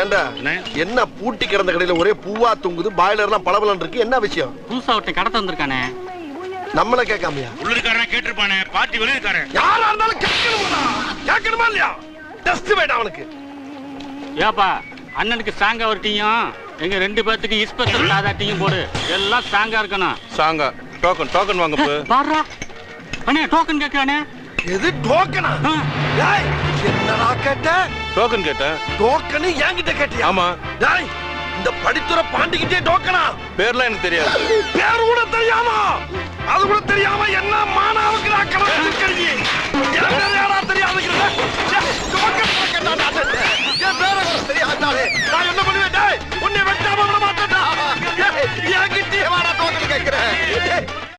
ஏண்டா. என்ன பூட்டி கிடந்த கடையில ஒரே பூவா தொங்குது பாய்லர்லாம் பளபளன்னு இருக்கு என்ன விஷயம்? புதுசா ஒருத்தன் கடத்த வந்திருக்கானே நம்மள கேட்காமையா? உள்ளூர்காரன் கேட்டிருப்பானே பார்ட்டி வெளியிருக்காரன் யாரா இருந்தாலும் கேட்கணுமா கேட்கணுமா இல்லையா? டஸ்ட் வேண்டாம் அவனுக்கு. ஏப்பா அண்ணனுக்கு ஸ்ட்ராங்கா ஒரு டீயும் எங்க ரெண்டு பேர்த்துக்கு இஸ்பெஷல் சாதா டீயும் போடு. எல்லாம் ஸ்ட்ராங்கா இருக்கணும். சாங்கா. டோக்கன் டோக்கன் வாங்க போ. பாடுறா. அண்ணே டோக்கன் கேட்கறானே. எது டோக்கனா? என்னடா கேட்ட டோக்கன் கேட்டேன். டோக்கன் என்கிட்ட கேட்டியா? டேய் இந்த படித்துற பாண்டிக்கிட்டே டோக்கனா? பேர்லாம் தெரியாது. பேர் கூட தெரியாமா? அது கூட தெரியாம என்ன மானாவுக்கு நான் கணக்கு இருக்கீங்க எனக்கு யாரா தெரியாதுங்கிறத? டோக்கன் கேட்டானே? என்ன? பண்ணுவேன்? டேய் உன்னை வெட்டாம விட மாட்டேன்டா என்கிட்டயே வாடா டோக்கன் கேட்கிறேன்.